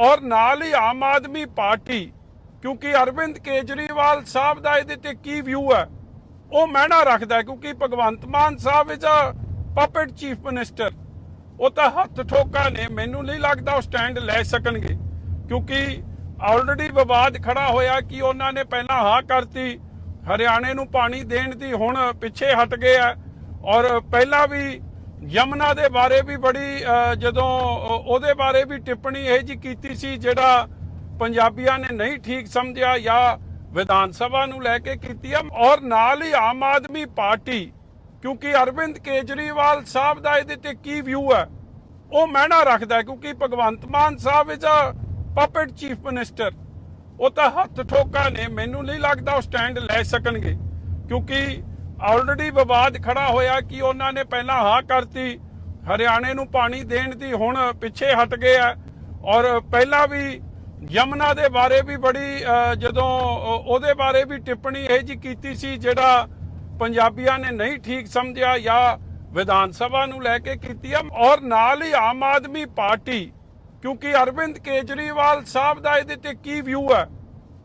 ਔਰ ਨਾਲ ਹੀ ਆਮ ਆਦਮੀ ਪਾਰਟੀ, ਕਿਉਂਕਿ ਅਰਵਿੰਦ ਕੇਜਰੀਵਾਲ ਸਾਹਿਬ ਦਾ ਇਹਦੇ ਤੇ ਕੀ ਵਿਊ ਹੈ? ਉਹ ਮਾਇਨਾ ਰੱਖਦਾ ਕਿਉਂਕਿ ਭਗਵੰਤ ਮਾਨ ਸਾਹਿਬ is a puppet chief minister ਉਹ ਤਾਂ ਹੱਥ ਠੋਕਾ ਨੇ, ਮੈਨੂੰ ਨਹੀਂ ਲੱਗਦਾ ਉਹ ਸਟੈਂਡ ਲੈ ਸਕਣਗੇ। ਕਿਉਂਕਿ ਆਲਰੇਡੀ ਵਿਵਾਦ ਖੜਾ ਹੋਇਆ ਕਿ ਉਹਨਾਂ ਨੇ ਪਹਿਲਾਂ ਹਾਂ ਕਰਤੀ, ਹਰਿਆਣੇ ਨੂੰ ਪਾਣੀ ਦੇਣ ਦੀ ਹੁਣ ਪਿੱਛੇ ਹਟ ਗਏ ਆ। ਔਰ ਪਹਿਲਾਂ ਵੀ ਯਮਨਾ ਦੇ ਬਾਰੇ ਵੀ ਬੜੀ ਜਦੋਂ ਉਹਦੇ ਬਾਰੇ ਵੀ ਟਿੱਪਣੀ ਇਹ ਜੀ ਕੀਤੀ ਸੀ ਜਿਹੜਾ ਪੰਜਾਬੀਆਂ ਨੇ ਨਹੀਂ ਠੀਕ ਸਮਝਿਆ ਜਾਂ ਵਿਧਾਨ ਸਭਾ ਨੂੰ ਲੈ ਕੇ ਕੀਤੀ ਆ। ਔਰ ਨਾਲ ਹੀ ਆਮ ਆਦਮੀ ਪਾਰਟੀ, ਕਿਉਂਕਿ ਅਰਵਿੰਦ ਕੇਜਰੀਵਾਲ ਸਾਹਿਬ ਦਾ ਇਹਦੇ ਤੇ ਕੀ ਵਿਊ ਹੈ ਉਹ ਮਾਇਨਾ ਰੱਖਦਾ ਕਿਉਂਕਿ ਭਗਵੰਤ ਮਾਨ ਸਾਹਿਬ is a puppet chief minister ਉਹ ਤਾਂ ਹੱਥ ਠੋਕਾ ਨੇ, ਮੈਨੂੰ ਨਹੀਂ ਲੱਗਦਾ ਉਹ ਸਟੈਂਡ ਲੈ ਸਕਣਗੇ, ਕਿਉਂਕਿ ਆਲਰੇਡੀ ਵਿਵਾਦ ਖੜਾ ਹੋਇਆ ਕਿ ਉਹਨਾਂ ਨੇ ਪਹਿਲਾਂ ਹਾਂ ਕਰਤੀ। ਹਰਿਆਣੇ ਨੂੰ ਪਾਣੀ ਦੇਣ ਦੀ ਹੁਣ ਪਿੱਛੇ ਹਟ ਗਏ ਆ। ਔਰ ਪਹਿਲਾਂ ਵੀ ਯਮਨਾ ਦੇ ਬਾਰੇ ਵੀ ਬੜੀ ਜਦੋਂ ਉਹਦੇ ਬਾਰੇ ਵੀ ਟਿੱਪਣੀ ਇਹ ਜੀ ਕੀਤੀ ਸੀ ਜਿਹੜਾ ਪੰਜਾਬੀਆਂ ਨੇ ਨਹੀਂ ਠੀਕ ਸਮਝਿਆ ਜਾਂ ਵਿਧਾਨ ਸਭਾ ਨੂੰ ਲੈ ਕੇ ਕੀਤੀ ਆ। ਔਰ ਨਾਲ ਹੀ ਆਮ ਆਦਮੀ ਪਾਰਟੀ, ਕਿਉਂਕਿ ਅਰਵਿੰਦ ਕੇਜਰੀਵਾਲ ਸਾਹਿਬ ਦਾ ਇਹਦੇ ਤੇ ਕੀ ਵਿਊ ਹੈ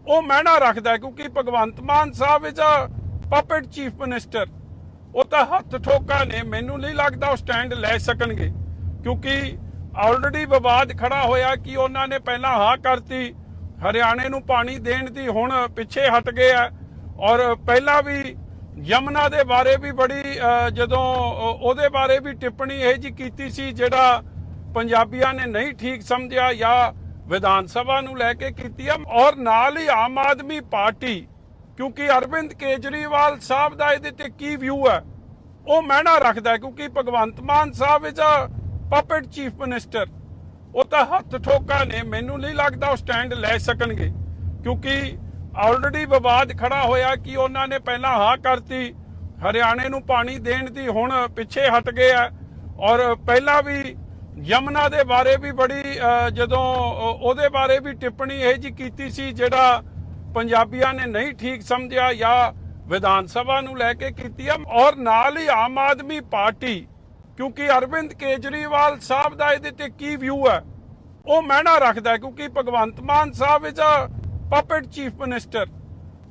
ਉਹ ਮਾਇਨਾ ਰੱਖਦਾ ਕਿਉਂਕਿ ਭਗਵੰਤ ਮਾਨ ਸਾਹਿਬ ਇਜ਼ ਪਪਟ ਚੀਫ ਮਿਨਿਸਟਰ ਉਹ ਤਾਂ ਹੱਥ ਠੋਕਾ ਨੇ, ਮੈਨੂੰ ਨਹੀਂ ਲੱਗਦਾ ਉਹ ਸਟੈਂਡ ਲੈ ਸਕਣਗੇ। ਕਿਉਂਕਿ ਆਲਰੇਡੀ ਵਿਵਾਦ ਖੜਾ ਹੋਇਆ ਕਿ ਉਹਨਾਂ ਨੇ ਪਹਿਲਾਂ ਹਾਂ ਕਰਤੀ, ਹਰਿਆਣੇ ਨੂੰ ਪਾਣੀ ਦੇਣ ਦੀ ਹੁਣ ਪਿੱਛੇ ਹਟ ਗਏ ਆ। ਔਰ ਪਹਿਲਾਂ ਵੀ ਯਮਨਾ ਦੇ ਬਾਰੇ ਵੀ ਬੜੀ ਜਦੋਂ ਉਹਦੇ ਬਾਰੇ ਵੀ ਟਿੱਪਣੀ ਇਹ ਜੀ ਕੀਤੀ ਸੀ, ਜਿਹੜਾ ਪੰਜਾਬੀਆਂ ਨੇ ਨਹੀਂ ਠੀਕ ਸਮਝਿਆ ਜਾਂ ਵਿਧਾਨ ਸਭਾ ਨੂੰ ਲੈ ਕੇ ਕੀਤੀ ਆ। ਔਰ ਨਾਲ ਹੀ ਆਮ ਆਦਮੀ ਪਾਰਟੀ ਕਿਉਂਕਿ ਅਰਵਿੰਦ ਕੇਜਰੀਵਾਲ ਸਾਹਿਬ ਦਾ ਇਹਦੇ ਤੇ ਕੀ ਵਿਊ ਹੈ? ਉਹ ਮਾਇਨਾ ਰੱਖਦਾ ਕਿਉਂਕਿ ਭਗਵੰਤ ਮਾਨ ਸਾਹਿਬ is a puppet chief minister ਉਹ ਤਾਂ ਹੱਥ ਠੋਕਾ ਨੇ, ਮੈਨੂੰ ਨਹੀਂ ਲੱਗਦਾ ਉਹ ਸਟੈਂਡ ਲੈ ਸਕਣਗੇ। ਕਿਉਂਕਿ ਆਲਰੇਡੀ ਵਿਵਾਦ ਖੜਾ ਹੋਇਆ ਕਿ ਉਹਨਾਂ ਨੇ ਪਹਿਲਾਂ ਹਾਂ ਕਰਤੀ, ਹਰਿਆਣੇ ਨੂੰ ਪਾਣੀ ਦੇਣ ਦੀ ਹੁਣ ਪਿੱਛੇ ਹਟ ਗਏ ਆ। ਔਰ ਪਹਿਲਾਂ ਵੀ ਯਮਨਾ ਦੇ ਬਾਰੇ ਵੀ ਬੜੀ ਜਦੋਂ ਉਹਦੇ ਬਾਰੇ ਵੀ ਟਿੱਪਣੀ ਇਹ ਜੀ ਕੀਤੀ ਸੀ ਜਿਹੜਾ ਪੰਜਾਬੀਆਂ ਨੇ ਨਹੀਂ ਠੀਕ ਸਮਝਿਆ ਜਾਂ ਵਿਧਾਨ ਸਭਾ ਨੂੰ ਲੈ ਕੇ ਕੀਤੀ ਆ, ਔਰ ਨਾਲ ਹੀ ਆਮ ਆਦਮੀ ਪਾਰਟੀ, ਕਿਉਂਕਿ ਅਰਵਿੰਦ ਕੇਜਰੀਵਾਲ ਸਾਹਿਬ ਦਾ ਇਹਦੇ ਤੇ ਕੀ ਵਿਊ ਹੈ ਉਹ ਮਾਇਨਾ ਰੱਖਦਾ ਕਿਉਂਕਿ ਭਗਵੰਤ ਮਾਨ ਸਾਹਿਬ is a puppet chief minister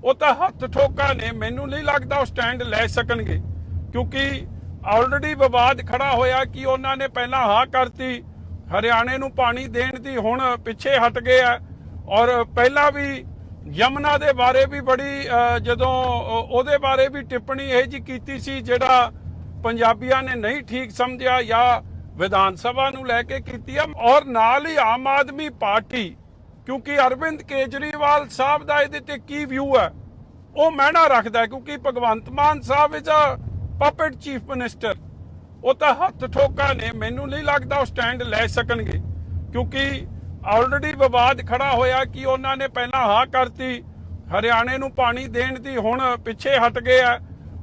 ਉਹ ਤਾਂ ਹੱਥ ਠੋਕਾ ਨੇ, ਮੈਨੂੰ ਨਹੀਂ ਲੱਗਦਾ ਉਹ ਸਟੈਂਡ ਲੈ ਸਕਣਗੇ। ਕਿਉਂਕਿ ਆਲਰੇਡੀ ਵਿਵਾਦ ਖੜਾ ਹੋਇਆ ਕਿ ਉਹਨਾਂ ਨੇ ਪਹਿਲਾਂ ਹਾਂ ਕਰਤੀ, ਹਰਿਆਣੇ ਨੂੰ ਪਾਣੀ ਦੇਣ ਦੀ ਹੁਣ ਪਿੱਛੇ ਹਟ ਗਏ ਆ, ਔਰ ਪਹਿਲਾਂ ਵੀ ਯਮਨਾ ਦੇ ਬਾਰੇ ਵੀ ਬੜੀ ਜਦੋਂ ਉਹਦੇ ਬਾਰੇ ਵੀ ਟਿੱਪਣੀ ਇਹ ਜੀ ਕੀਤੀ ਸੀ ਜਿਹੜਾ ਪੰਜਾਬੀਆਂ ਨੇ ਨਹੀਂ ਠੀਕ ਸਮਝਿਆ ਜਾਂ ਵਿਧਾਨ ਸਭਾ ਨੂੰ ਲੈ ਕੇ ਕੀਤੀ ਆ। ਔਰ ਨਾਲ ਹੀ ਆਮ ਆਦਮੀ ਪਾਰਟੀ, ਕਿਉਂਕਿ ਅਰਵਿੰਦ ਕੇਜਰੀਵਾਲ ਸਾਹਿਬ ਦਾ ਇਹਦੇ ਤੇ ਕੀ ਵਿਊ ਹੈ ਉਹ ਮਾਇਨਾ ਰੱਖਦਾ ਕਿਉਂਕਿ ਭਗਵੰਤ ਮਾਨ ਸਾਹਿਬ is a puppet chief minister ਉਹ ਤਾਂ ਹੱਥ ਠੋਕਾ ਨੇ, ਮੈਨੂੰ ਨਹੀਂ ਲੱਗਦਾ ਉਹ ਸਟੈਂਡ ਲੈ ਸਕਣਗੇ, ਕਿਉਂਕਿ ਆਲਰੇਡੀ ਵਿਵਾਦ ਖੜਾ ਹੋਇਆ ਕਿ ਉਹਨਾਂ ਨੇ ਪਹਿਲਾਂ ਹਾਂ ਕਰਤੀ। ਹਰਿਆਣੇ ਨੂੰ ਪਾਣੀ ਦੇਣ ਦੀ ਹੁਣ ਪਿੱਛੇ ਹਟ ਗਏ ਆ।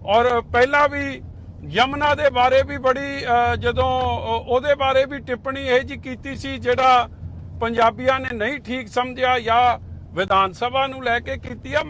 ਔਰ ਪਹਿਲਾਂ ਵੀ ਯਮਨਾ ਦੇ ਬਾਰੇ ਵੀ ਬੜੀ ਜਦੋਂ ਉਹਦੇ ਬਾਰੇ ਵੀ ਟਿੱਪਣੀ ਇਹ ਜੀ ਕੀਤੀ ਸੀ ਜਿਹੜਾ ਪੰਜਾਬੀਆਂ ਨੇ ਨਹੀਂ ਠੀਕ ਸਮਝਿਆ ਜਾਂ ਵਿਧਾਨ ਸਭਾ ਨੂੰ ਲੈ ਕੇ ਕੀਤੀ ਆ।